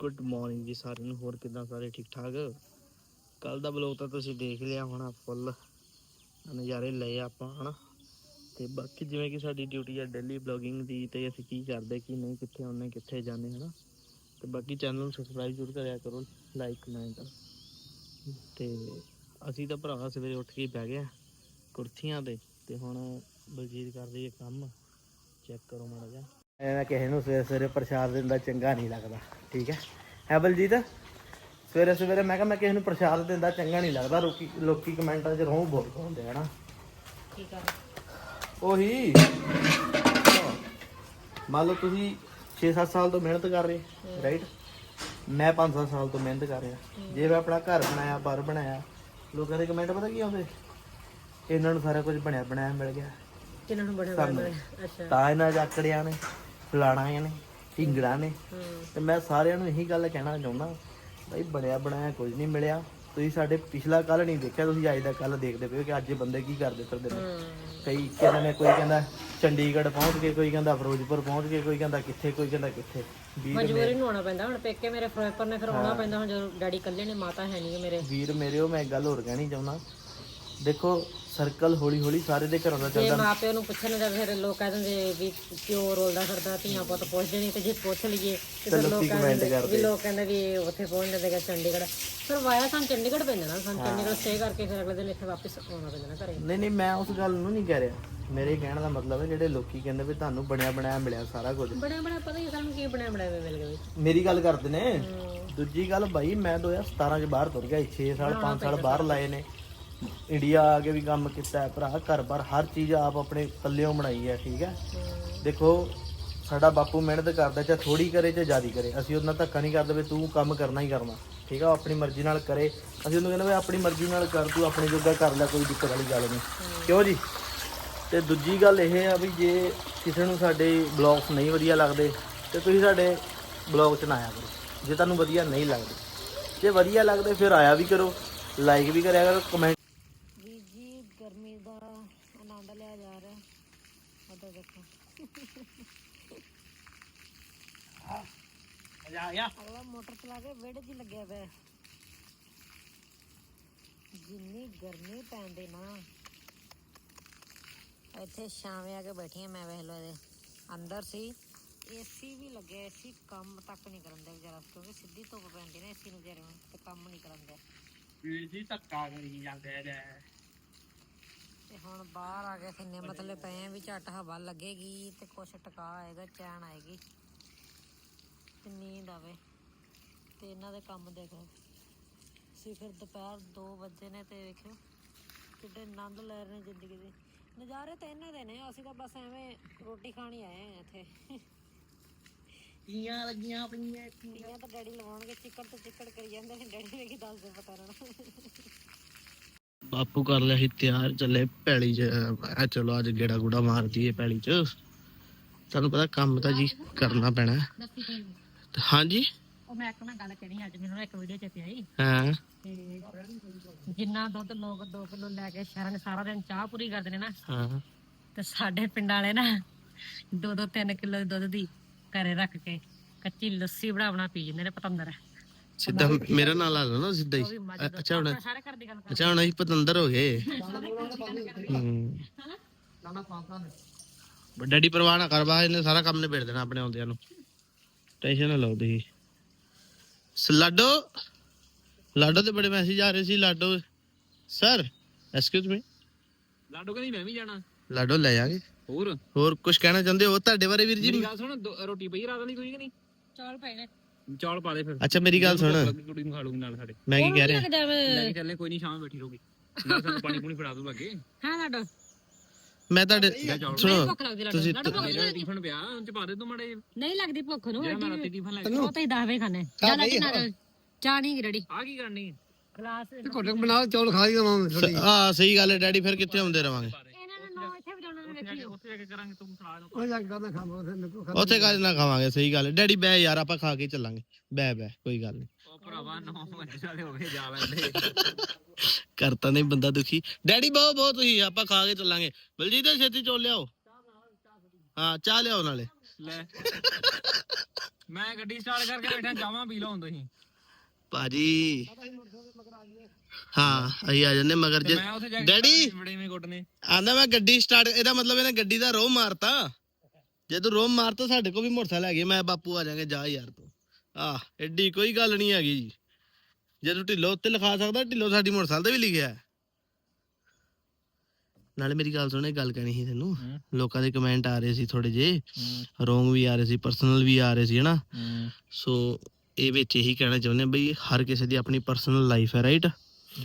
Good morning ਜੀ ਸਾਰਿਆਂ ਨੂੰ, ਹੋਰ ਕਿਦਾਂ ਸਾਰੇ ਠੀਕ ਠਾਕ? ਕੱਲ ਦਾ ਬਲੌਗ ਤਾਂ ਤੁਸੀਂ ਦੇਖ ਲਿਆ ਹੋਣਾ ਫੁੱਲ ਨਜ਼ਾਰੇ ਲਏ ਆਪਾਂ, ਹਨਾ? ਤੇ ਬਾਕੀ ਜਿਵੇਂ ਕਿ ਸਾਡੀ ਡਿਊਟੀ ਆ ਡੇਲੀ ਬਲੌਗਿੰਗ ਦੀ, ਤੇ ਅਸੀਂ ਕੀ ਕਰਦੇ, ਕੀ ਨਹੀਂ, ਕਿੱਥੇ ਆਉਂਦੇ, ਕਿੱਥੇ ਜਾਂਦੇ, ਹਨਾ? ਤੇ ਬਾਕੀ ਚੈਨਲ ਨੂੰ ਸਬਸਕ੍ਰਾਈਬ ਜ਼ਰੂਰ ਕਰਿਆ ਕਰੋ ਲਾਈਕ ਕਮੈਂਟ ਤੇ ਅਸੀਂ ਤਾਂ ਭਰਾ ਸਵੇਰੇ ਉੱਠ ਕੇ ਬਹਿ ਗਏ ਕੁਰਸੀਆਂ ਤੇ ਤੇ ਹੁਣ ਬਲਜੀਤ ਕਰ ਰਹੀ ਹੈ ਕੰਮ। ਚੈੱਕ ਕਰੋ ਮਾੜਾ ਜਿਹਾ। ਐਵੇਂ ਕਿਸੇ ਨੂੰ ਸਵੇਰੇ ਸਵੇਰੇ ਪ੍ਰਸ਼ਾਦ ਦਿੰਦਾ ਚੰਗਾ ਨਹੀਂ ਲੱਗਦਾ ਠੀਕ ਹੈ? ਹੈ ਬਲਜੀਤ? ਸਵੇਰੇ ਸਵੇਰੇ ਮੈਂ ਕਿਹਾ ਮੈਂ ਕਿਸੇ ਨੂੰ ਪ੍ਰਸ਼ਾਦ ਦਿੰਦਾ ਚੰਗਾ ਨਹੀਂ ਲੱਗਦਾ ਲੋਕੀ ਲੋਕੀ ਕਮੈਂਟਾਂ 'ਚ ਰੋਹ ਬਹੁਤ ਪਾਉਂਦੇ ਹਨਾ ਕੀ ਕਰ ਉਹੀ। ਮੰਨ ਲਓ ਤੁਸੀਂ 6-7 ਸਾਲ ਤੋਂ ਮਿਹਨਤ ਕਰ ਰਹੇ ਰਾਈਟ ਮੈਂ 5-7 ਸਾਲ ਤੋਂ ਮਿਹਨਤ ਕਰ ਰਿਹਾ। ਜੇ ਮੈਂ ਆਪਣਾ ਘਰ ਬਣਾਇਆ ਬਾਰ ਬਣਾਇਆ ਲੋਕਾਂ ਦੇ ਕਮੈਂਟ ਪਤਾ ਕੀ ਆਉਂਦੇ? ਇਹਨਾਂ ਨੂੰ ਸਾਰਾ ਕੁਝ ਬਣਿਆ ਬਣਾਇਆ ਮਿਲ ਗਿਆ। ਕਿਨਾਂ ਨੂੰ ਸਾਨੂੰ। ਬੜੇ ਅੱਛਾ। ਤਾਂ ਇਹਨਾਂ ਜਾਕੜਿਆਂ ਨੇ ਫਲਾਣਾ ਨੇ ਢਿੰਗੜਾ ਨੇ। ਤੇ ਮੈਂ ਸਾਰਿਆਂ ਨੂੰ ਇਹੀ ਗੱਲ ਕਹਿਣਾ ਚਾਹੁੰਦਾ ਬਈ ਬਣਿਆ ਬਣਾਇਆ ਕੁਝ ਨਹੀਂ ਮਿਲਿਆ। ਤੁਸੀਂ ਸਾਡੇ ਪਿਛਲਾ ਕੱਲ ਨਹੀਂ ਦੇਖਿਆ ਤੁਸੀਂ ਅੱਜ ਦਾ ਕੱਲ ਦੇਖਦੇ ਪਏ ਕਿ ਅੱਜ ਇਹ ਬੰਦੇ ਕੀ ਕਰਦੇ ਫਿਰਦੇ ਨੇ। ਕਈ ਕਹਿੰਦੇ ਨੇ ਕੋਈ ਕਹਿੰਦਾ ਚੰਡੀਗੜ੍ਹ ਪਹੁੰਚ ਕੇ ਕੋਈ ਕਹਿੰਦਾ ਫਿਰੋਜ਼ਪੁਰ ਪਹੁੰਚ ਕੇ ਕੋਈ ਕਹਿੰਦਾ ਕਿੱਥੇ ਕੋਈ ਕਹਿੰਦਾ ਕਿੱਥੇ। ਵੀਰ ਮਜਬੂਰੀ ਨੂੰ ਆਉਣਾ ਪੈਂਦਾ ਹੁਣ ਪੇਕੇ ਮੇਰੇ ਫਿਰੋਜ਼ਪੁਰ ਨੇ ਫਿਰ ਆਉਣਾ ਪੈਂਦਾ ਹੁਣ ਜਦੋਂ ਡੈਡੀ ਇਕੱਲੇ ਨੇ ਮਾਤਾ ਹੈ ਨਹੀਂ ਮੇਰੇ। ਵੀਰ ਮੇਰੇ ਉਹ ਮੈਂ ਇੱਕ ਗੱਲ ਹੋਰ ਕਹਿਣੀ ਚਾਹੁੰਦਾ। ਦੇਖੋ ਸਰਕਲ ਹੌਲੀ ਹੌਲੀ ਸਾਰੇ ਦੇ ਘਰਾਂ ਦਾ ਜੇ ਚੱਲਦਾ। ਮਾਪਿਆਂ ਨੂੰ ਪੁੱਛਣ ਦਾ ਫਿਰ ਲੋਕ ਕਹਿ ਦਿੰਦੇ ਵੀ ਕਿਉਂ ਰੋਲਦਾ ਫਿਰਦਾ ਧੀਆਂ ਪੁੱਤ ਪੁੱਛਦੇ ਨਹੀਂ ਤੇ ਜੇ ਪੁੱਛ ਲਈਏ ਤੇ ਫਿਰ ਲੋਕ ਕਹਿੰਦੇ ਵੀ ਲੋਕ ਕਹਿੰਦੇ ਵੀ ਇਹ ਉੱਥੇ ਪਹੁੰਚ ਜਾਂਦੇਗਾ ਚੰਡੀਗੜ੍ਹ। ਫਿਰ ਵਾਇਆ ਸਾਨੂੰ ਚੰਡੀਗੜ੍ਹ ਪੈਂਦਾ ਨਾ ਸਾਨੂੰ ਚੰਡੀਗੜ੍ਹ ਸਟੇ ਕਰਕੇ ਫਿਰ ਅਗਲੇ ਦਿਨ ਇੱਥੇ ਵਾਪਸ ਆਉਣਾ ਪੈਂਦਾ ਨਾ ਘਰੇ। ਨਹੀਂ ਨਹੀਂ ਮੈਂ ਉਸ ਗੱਲ ਨੂੰ ਨਹੀਂ ਕਹਿ ਰਿਹਾ। ਮੇਰੇ ਕਹਿਣ ਦਾ ਮਤਲਬ ਹੈ ਜਿਹੜੇ ਲੋਕੀ ਕਹਿੰਦੇ ਵੀ ਤੁਹਾਨੂੰ ਬਣਿਆ ਬਣਾਇਆ ਮਿਲਿਆ ਸਾਰਾ ਕੁਝ। ਬੜੇ ਬੜੇ ਪਤਾ ਹੀ ਸਾਨੂੰ ਕੀ ਬਣਿਆ ਬਣਾਇਆ ਮਿਲ ਗਿਆ ਮੇਰੀ ਗੱਲ ਕਰਦੇ ਨੇ। ਦੂਜੀ ਗੱਲ ਭਾਈ ਮੈਂ 2017 ਚ ਬਾਹਰ ਤੁਰ ਗਿਆ 6 ਸਾਲ 5 ਸਾਲ ਬਾਹਰ ਲਾਏ ਨੇ। ਇੰਡੀਆ ਆ ਕੇ ਵੀ ਕੰਮ ਕੀਤਾ ਹੈ ਭਰਾ ਘਰ-ਬਾਰ ਹਰ ਚੀਜ਼ ਆਪ ਆਪਣੇ ਪੱਲਿਓਂ ਬਣਾਈ ਹੈ ਠੀਕ ਹੈ? ਦੇਖੋ ਸਾਡਾ ਬਾਪੂ ਮਿਹਨਤ ਕਰਦਾ ਚਾਹੇ ਥੋੜੀ ਕਰੇ ਚਾਹੇ ਜ਼ਿਆਦੀ ਕਰੇ ਅਸੀਂ ਉਹਨਾਂ ਧੱਕਾ ਨਹੀਂ ਕਰਦੇ ਵੀ ਤੂੰ ਕੰਮ ਕਰਨਾ ਹੀ ਕਰਨਾ ਠੀਕ ਆ ਉਹ ਆਪਣੀ ਮਰਜ਼ੀ ਨਾਲ ਕਰੇ। ਅਸੀਂ ਉਹਨੂੰ ਕਹਿੰਦੇ ਵੀ ਆਪਣੀ ਮਰਜ਼ੀ ਨਾਲ ਕਰ ਤੂੰ ਆਪਣੀ ਜੋਗਾ ਕਰ ਲੈ ਕੋਈ ਦਿੱਕਤ ਵਾਲੀ ਗੱਲ ਨਹੀਂ। ਕਿਉਂ ਜੀ? ਤੇ ਦੂਜੀ ਗੱਲ ਇਹ ਆ ਵੀ ਜੇ ਕਿਸੇ ਨੂੰ ਸਾਡੇ ਬਲੌਗਸ ਨਹੀਂ ਵਧੀਆ ਲੱਗਦੇ ਤੇ ਤੁਸੀਂ ਸਾਡੇ ਬਲੌਗ 'ਚ ਨਾ ਆਇਆ ਕਰੋ। ਜੇ ਤੁਹਾਨੂੰ ਵਧੀਆ ਨਹੀਂ ਲੱਗਦੇ ਜੇ ਵਧੀਆ ਲੱਗਦੇ ਫਿਰ ਆਇਆ ਵੀ ਕਰੋ ਲਾਈਕ ਵੀ ਕਰਿਆ ਕਰੋ ਕਮੈਂਟ ਜੀ ਜੀ ਗਰਮੀ ਦਾ ਆਨੰਦ ਲਿਆ ਜਾ ਰਿਹਾ ਉਧਰ ਦੇਖੋ ਮਜ਼ਾ ਆ। ਗਿਆ ਅਗਲਾ ਮੋਟਰ ਚਲਾ ਕੇ ਵਿਹੜੇ 'ਚ ਹੀ ਲੱਗਿਆ ਪਿਆ। ਜਿੰਨੀ ਗਰਮੀ ਪੈਂਦੀ ਨਾ ਇੱਥੇ ਛਾਵੇਂ ਆ ਕੇ ਬੈਠੀ ਆ ਮੈਂ ਵੇਖ ਲੋ ਇਹਦੇ। ਅੰਦਰ ਸੀ ਏਸੀ ਵੀ ਲੱਗਿਆ ਏਸੀ ਕੰਮ ਤੱਕ ਨਹੀਂ ਕਰਨ ਦੇ ਵਿਚਾਰਾ ਕਿਉਂਕਿ ਸਿੱਧੀ ਧੁੱਪ ਪੈਂਦੀ ਨਾ ਏਸੀ ਨੂੰ ਵਿਚਾਰੇ ਨੂੰ ਤੇ ਕੰਮ ਨਹੀਂ ਕਰਨ ਦੇ ਵੀਰ ਜੀ ਧੱਕਾ ਕਰੀ ਜਾਂਦੇ ਨੇ। ਤੇ ਹੁਣ ਬਾਹਰ ਆ ਕੇ ਕਿੰਨੇ ਮਤਲਬ ਪਏ ਆ ਵੀ ਝੱਟ ਹਵਾ ਲੱਗੇਗੀ ਤੇ ਕੁਛ ਟਿਕਾ ਆਏਗਾ ਚੈਨ ਆਏਗੀ। ਤੇ ਨੀਂਦ ਆਵੇ ਤੇ ਇਹਨਾਂ ਦੇ ਕੰਮ ਦੇਖੋ। ਸੀ ਫਿਰ ਦੁਪਹਿਰ 2 ਵਜੇ ਨੇ ਤੇ ਵੇਖਿਓ ਕਿੱਡੇ ਆਨੰਦ ਲੈ ਰਹੇ ਨੇ ਜ਼ਿੰਦਗੀ ਦੇ। ਨਜ਼ਾਰੇ ਤਾਂ ਇਹਨਾਂ ਦੇ ਨੇ ਅਸੀਂ ਤਾਂ ਬਸ ਐਵੇਂ ਰੋਟੀ ਖਾਣੀ ਆਏ ਆ ਇੱਥੇ। ਕੀਆਂ ਲੱਗੀਆਂ ਪਈਆਂ ਤੀਆਂ ਤਾਂ ਡੈਡੀ ਲਵਾਉਣਗੇ ਚਿੱਕੜ ਤੇ ਚਿੱਕੜ ਕਰੀ ਜਾਂਦੇ ਨੇ ਡੈਡੀ ਨੇ ਕੀ ਦੱਸਦੇ ਪਤਾ ਰਹਿਣਾ ਬਾਪੂ ਕਰ ਲਿਆ ਸੀ ਤਿਆਰ ਚੱਲੇ ਪੈਲੀ 'ਚ ਆ ਚਲੋ ਅੱਜ ਗੇੜਾ ਗੂੜਾ ਮਾਰ ਦਈਏ ਪੈਲੀ 'ਚ। ਤੁਹਾਨੂੰ ਪਤਾ ਕੰਮ ਤਾਂ ਜੀ ਕਰਨਾ ਪੈਣਾ। ਦੱਸੀ ਹਾਂਜੀ। ਉਹ ਮੈਂ ਇੱਕ ਨਾਲ ਗੱਲ ਕਰੀ ਅੱਜ ਮੈਨੂੰ ਨਾ ਇੱਕ ਵੀਡੀਓ ਚ ਪਿਆਈ ਹਾਂ। ਤੇ ਜਿੰਨਾ ਦੁੱਧ ਲੋਕ 2 ਕਿਲੋ ਲੈ ਕੇ ਸ਼ਹਿਰਾਂ 'ਚ ਸਾਰਾ ਦਿਨ ਚਾਹ ਪੂਰੀ ਕਰਦੇ ਨੇ ਨਾ ਹਾਂ। ਤੇ ਸਾਡੇ ਪਿੰਡਾਂ ਵਾਲੇ ਨਾ 2-2 3 ਕਿਲੋ ਦੁੱਧ ਦੀ ਘਰੇ ਰੱਖ ਕੇ ਕੱਚੀ ਲੱਸੀ ਬਣਾ ਬਣਾ ਪੀ ਜਾਂਦੇ ਨੇ ਪਤੰਦਰ। ਸਿੱਧਾ ਮੇਰਾ ਨਾਂ ਲਾ ਲਓ ਨਾ ਸਿੱਧਾ ਹੀ। ਅੱਛਾ ਹੁਣ ਦੁੱਧ ਸਾਰੇ ਘਰ ਦੀ ਗੱਲ ਕਰ ਅੱਛਾ ਹੁਣ ਅਸੀਂ ਪਤੰਦਰ ਹੋ ਗਏ। ਹੂੰ। ਡੈਡੀ ਪਰਵਾਹ ਨਾ ਕਰ ਬਾ ਇਹਨੇ ਸਾਰਾ ਕੰਮ ਨਿਬੇੜ ਦੇਣਾ ਆਪਣੇ ਆਉਂਦਿਆਂ ਨੂੰ। ਟੈਨਸ਼ਨ ਨਾ ਲਓ ਤੁਸੀਂ ਲਾਡੋ? ਲਾਡੋ ਤੇ ਬੜੇ ਮੈਸੇਜ ਆ ਰਹੇ ਸੀ ਲਾਡੋ। ਸਰ ਐਕਸਕਿਊਜ਼ ਮੀ ਲਾਡੋ ਕਹਿੰਦੀ ਮੈਂ ਵੀ ਜਾਣਾ। ਲਾਡੋ ਲੈ ਜਾਗੇ ਹੋਰ? ਹੋਰ ਕੁਝ ਕਹਿਣਾ ਚਾਹੁੰਦੇ ਹੋ? ਤੁਹਾਡੇ ਬਾਰੇ ਵੀਰ ਜੀ ਮੇਰੀ ਗੱਲ ਸੁਣ ਦੋ- ਰੋਟੀ ਪਈ ਰਾਤ ਵਾਲੀ ਕੋਈ ਕਿ ਨਹੀਂ? ਚੌਲ ਪਏ ਨੇ। ਚੌਲ ਪਾ ਦੇ ਫਿਰ। ਅੱਛਾ ਮੇਰੀ ਗੱਲ ਸੁਣ। ਲੱਗੀ ਕੁੜੀ ਨੂੰ ਖਾ ਲੂਗੀ ਨਾਲ ਸਾਡੇ। ਮੈਂ ਕੀ ਕਹਿ ਰਿਹਾ? ਲੱਗ ਜਾਵੇ ਲੈ ਕੇ ਚੱਲੇ ਕੋਈ ਨਹੀਂ ਸ਼ਾਮ ਬੈਠੀ ਰਹੂਗੀ। ਨਾਲ ਸਾਨੂੰ ਪਾਣੀ ਪੂਣੀ ਫੜਾ ਦੂ ਲੱਗੇ ਹਾਂ ਲਾਡੋ? ਮੈਂ ਤੁਹਾਡੇ ਸੁਣੋ ਭੁੱਖ ਲੱਗਦੀ ਤੁਸੀਂ ਭੁੱਖ ਮੇਰਾ ਟਿਫਨ ਪਿਆ ਉਹ ਚ ਪਾ ਦੇ ਤੂੰ ਮੜੇ ਨਹੀਂ ਲੱਗਦੀ ਭੁੱਖ ਨੂੰ ਜਿਹੜਾ ਮੈਂ ਰਾਤੀ ਟਿਫਨ ਲੈ ਕੇ ਉਹ ਤਾਂ ਹੀ ਦਸਵੇਂ ਖਾਣੇ। ਚੱਲ ਅੱਜ ਨਾ ਚਾਹ ਨਹੀਂ ਰੈਡੀ ਆ ਕੀ ਕਰਨੀ? ਗਲਾਸ ਘੋਟੇ ਬਣਾ ਚੌਲ ਖਾ ਹੀ ਦਵਾਂਗੇ ਹਾਂ ਸਹੀ ਗੱਲ ਹੈ ਡੈਡੀ ਫਿਰ ਕਿੱਥੇ ਆਉਂਦੇ ਰਵਾਂਗੇ? ਇਹਨਾਂ ਨੇ ਨੌ ਇੱਥੇ ਵਜਾਉਣਾ ਨੇ ਵੇਖੀ ਉੱਥੇ ਜਾ ਕੇ ਕਰਾਂਗੇ ਤੂੰ ਸਲਾਹ ਨੂੰ ਉਹ ਜਾ ਕੇ ਕਰਨਾ ਖਾਵਾਂ ਉਥੇ ਨਿਕੋ ਖਾ ਉੱਥੇ ਕਾਜ ਨਾ ਖਾਵਾਂਗੇ ਸਹੀ ਗੱਲ ਡੈਡੀ ਬੈ ਯਾਰ ਆਪਾਂ ਖਾ ਕੇ ਚੱਲਾਂਗੇ। ਬੈ ਬੈ ਕੋਈ ਗੱਲ ਨਹੀਂ। ਉਹ ਭਰਾਵਾ 9 ਵਜੇ ਵਾਲੇ ਹੋ ਗਏ ਜਾ ਲੈਂਦੇ ਕਰਤਾ ਨਹੀਂ ਬੰਦਾ ਦੁਖੀ। ਡੈਡੀ ਬਹੁਤ ਬਹੁਤ ਤੁਸੀਂ ਆਪਾਂ ਖਾ ਕੇ ਚੱਲਾਂਗੇ। ਬਲਜੀਤ ਛੇਤੀ ਚੋਲ ਲਿਆਓ। ਹਾਂ ਚਾਹ ਲਿਆਓ ਨਾਲੇ। ਲੈ। ਮੈਂ ਗੱਡੀ ਸਟਾਰਟ ਕਰਕੇ ਬੈਠਾ ਜਾਵਾਂ ਪੀ ਲਓ ਹੁਣ ਤੁਸੀਂ। ਭਾਜੀ। ਹਾਂ ਅਸੀਂ ਆ ਜੰਨੇ ਮਗਰ ਜੇ ਮੈਂ ਉੱਥੇ ਜਾ ਕੇ ਡੈਡੀ! ਆਂਦਾ ਮੈਂ ਗੱਡੀ ਸਟਾਰਟ ਇਹਦਾ ਮਤਲਬ ਇਹਨੇ ਗੱਡੀ ਦਾ ਰੋਮ ਮਾਰਤਾ। ਜੇ ਤੂੰ ਰੋਮ ਮਾਰਤਾ ਸਾਡੇ ਕੋਲ ਵੀ ਮੋਟਰਸਾਈਕਲ ਹੈਗੇ ਮੈਂ ਬਾਪੂ ਆ ਜਾਾਂਗੇ ਜਾ ਯਾਰ ਤੂੰ। ਆ ਐਡੀ ਕੋਈ ਗੱਲ ਨਹੀਂ ਹੈਗੀ ਜੀ। ਜੇ ਤੂੰ ਢਿੱਲੋ ਉੱਤੇ ਲਿਖਾ ਸਕਦਾ ਢਿੱਲੋ ਸਾਡੀ ਮੋਟਰਸਾਈਕਲ ਤੇ ਵੀ ਲਿਖਿਆ ਹੈ। ਨਾਲੇ ਮੇਰੀ ਗੱਲ ਸੁਣ ਗੱਲ ਕਹਿਣੀ ਸੀ ਤੈਨੂੰ। ਲੋਕਾਂ ਦੇ ਕਮੈਂਟ ਆ ਰਹੇ ਸੀ ਥੋੜੇ ਜੇ ਰੋਂਗ ਵੀ ਆ ਰਹੇ ਸੀ ਪਰਸਨਲ ਵੀ ਆ ਰਹੇ ਸੀ ਹਨਾ। ਸੋ ਇਹ ਵਿੱਚ ਇਹੀ ਕਹਿਣਾ ਚਾਹੁੰਦੇ ਹਾਂ ਬਈ ਹਰ ਕਿਸੇ ਦੀ ਆਪਣੀ ਪਰਸਨਲ ਲਾਈਫ ਹੈ ਰਾਈਟ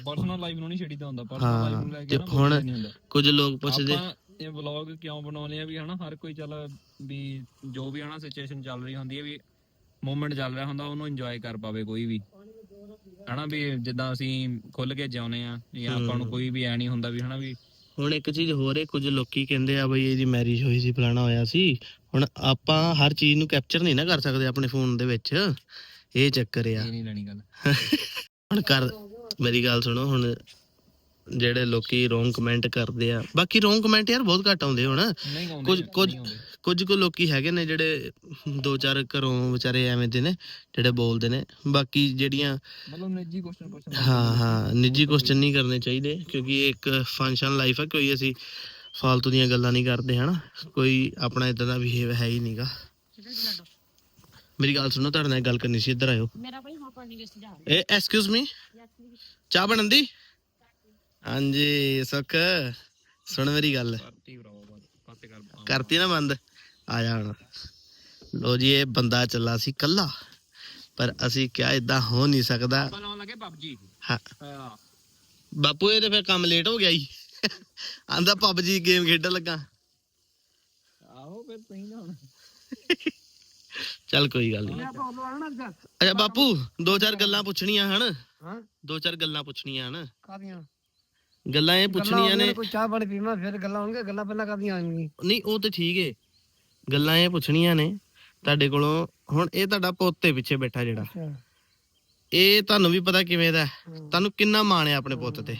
ਪਰਸਨਲ ਲਾਈਫ ਨੂੰ ਨਹੀਂ ਛੱਡੀਦਾ ਹੁੰਦਾ ਪਰਸਨਲ ਲਾਈਫ ਨੂੰ ਲੈ ਤੇ ਕੇ ਨਾ ਹੁਣ ਕੁਝ ਲੋਕ ਪੁੱਛਦੇ ਇਹ ਵਲੌਗ ਕਿਉਂ ਬਣਾਉਂਦੇ ਆ ਵੀ ਹਨਾ ਹਰ ਕੋਈ ਚੱਲ ਵੀ ਜੋ ਵੀ ਹਨਾ ਸਿਚੁਏਸ਼ਨ ਚੱਲ ਰਹੀ ਹੁੰਦੀ ਹੈ ਵੀ ਮੂਮੈਂਟ ਚੱਲ ਰਿਹਾ ਹੁੰਦਾ ਉਹਨੂੰ ਇੰਜੋਏ ਕਰ ਪਾਵੇ ਕੋਈ ਵੀ। ਹਨਾ ਵੀ ਜਿੱਦਾਂ ਅਸੀਂ ਖੁੱਲ ਕੇ ਜਿਉਂਦੇ ਆ ਜਾਂ ਆਪਾਂ ਨੂੰ ਕੋਈ ਵੀ ਐ ਨਹੀਂ ਹੁੰਦਾ ਵੀ ਹਨਾ ਵੀ ਹੁਣ ਇੱਕ ਚੀਜ਼ ਹੋਰ ਹੈ ਕੁਝ ਲੋਕੀ ਕਹਿੰਦੇ ਆ ਬਈ ਇਹਦੀ ਮੈਰਿਜ ਹੋਈ ਸੀ ਫਲਾਣਾ ਹੋਇਆ ਸੀ। ਹੁਣ ਆਪਾਂ ਹਰ ਚੀਜ਼ ਨੂੰ ਕੈਪਚਰ ਨਹੀਂ ਨਾ ਕਰ ਸਕਦੇ ਆਪਣੇ ਫੋਨ ਦੇ ਵਿੱਚ। ਇਹ ਚੱਕਰ ਆ। ਇਹ ਨਹੀਂ ਲੈਣੀ ਗੱਲ। ਹੁਣ ਕਰ ਮੇਰੀ ਗੱਲ ਸੁਣੋ ਹੁਣ ਜਿਹੜੇ ਲੋਕੀ ਰੋਂਗ ਕਮੈਂਟ ਕਰਦੇ ਆ ਬਾਕੀ ਰੋਂਗ ਕਮੈਂਟ ਯਾਰ ਬਹੁਤ ਘੱਟ ਆਉਂਦੇ ਹੁਣ। ਕੁਝ ਕੁਝ। ਕੁਝ ਕੁ ਲੋਕੀ ਹੈਗੇ ਨੇ ਜਿਹੜੇ ਦੋ ਚਾਰ ਘਰੋਂ ਵਿਚਾਰੇ ਐਵੇਂ ਦੇ ਨੇ ਜਿਹੜੇ ਬੋਲਦੇ ਨੇ। ਬਾਕੀ ਜਿਹੜੀਆਂ ਮਤਲਬ ਨਿੱਜੀ ਕੁਐਸਚਨ ਪੁੱਛਣ ਹਾਂ ਹਾਂ ਨਿੱਜੀ ਕੁਐਸਚਨ ਨਹੀਂ ਕਰਨੇ ਚਾਹੀਦੇ ਕਿਉਂਕਿ ਇਹ ਇੱਕ ਫੰਕਸ਼ਨ ਲਾਈਫ ਹੈ ਕੋਈ ਅਸੀਂ ਫਾਲਤੂ ਦੀਆਂ ਗੱਲਾਂ ਨਹੀਂ ਕਰਦੇ ਹਨਾ? ਕੋਈ ਆਪਣਾ ਇਦਾਂ ਦਾ ਬਿਹੇਵ ਹੈ ਹੀ ਨਹੀਂਗਾ ਮੇਰੀ ਗੱਲ ਸੁਣੋ ਤੁਹਾਡੇ ਨਾਲ ਗੱਲ ਕਰਨੀ ਸੀ ਇੱਧਰ ਆਇਓ। ਮੇਰਾ ਭਾਈ ਹਾਂ ਪਾਣੀ ਲਿਸਟ ਜਾ ਇਹ ਐਕਸਕਿਊਜ਼ ਮੀ ਚਾਹ ਬਣਦੀ ਹਾਂਜੀ ਸੁੱਖ। ਸੁਣ ਮੇਰੀ ਗੱਲ। ਕਰਤੀ ਨਾ ਬੰਦ। ਆ ਜਾ ਹੁਣ। ਲੋ ਜੀ ਇਹ ਬੰਦਾ ਚੱਲਾ ਸੀ ਕੱਲਾ। ਪਰ ਅਸੀਂ ਕਿਹਾ ਇਦਾਂ ਹੋ ਨਹੀਂ ਸਕਦਾ। ਲੱਗੇ ਪਬਜੀ ਹਾਂ। ਬਾਪੂ ਇਹ ਤੇ ਫਿਰ ਕੰਮ ਲੇਟ ਹੋ ਗਿਆ ਜੀ। ਆਂਦਾ ਪਬਜੀ ਗੇਮ ਖੇਡਣ ਲੱਗਾ। ਆਹੋ ਫਿਰ ਤੁਸੀਂ ਨਾ ਹੁਣ। ਚੱਲ ਕੋਈ ਗੱਲ ਨਹੀਂ। ਅੱਛਾ ਬਾਪੂ ਦੋ ਚਾਰ ਗੱਲਾਂ ਪੁੱਛਣੀਆਂ ਹਨ। ਹਾਂ। ਦੋ ਚਾਰ ਗੱਲਾਂ ਪੁੱਛਣੀਆਂ ਹਨ। ਕਾਦੀਆਂ ਗੱਲਾਂ ਇਹ ਪੁੱਛਣੀਆਂ ਨੇ ਕੋਈ ਚਾਹ ਪਾਣੀ ਪੀਵਾਂ ਫਿਰ ਗੱਲਾਂ ਹੋਣਗੀਆਂ ਗੱਲਾਂ ਪਹਿਲਾਂ ਕਾਦੀਆਂ ਆਣਗੀਆਂ ਨਹੀਂ ਉਹ ਤੇ ਠੀਕ ਏ। ਗੱਲਾਂ ਇਹ ਪੁੱਛਣੀਆਂ ਨੇ ਤੁਹਾਡੇ ਕੋਲੋਂ ਹੁਣ ਇਹ ਤੁਹਾਡਾ ਪੋਤੇ ਪਿੱਛੇ ਬੈਠਾ ਜਿਹੜਾ। ਇਹ ਤੁਹਾਨੂੰ ਵੀ ਪਤਾ ਕਿਵੇਂ ਦਾ। ਤੁਹਾਨੂੰ ਕਿੰਨਾ ਮਾਣ ਹੈ ਆਪਣੇ ਪੁੱਤ ਤੇ।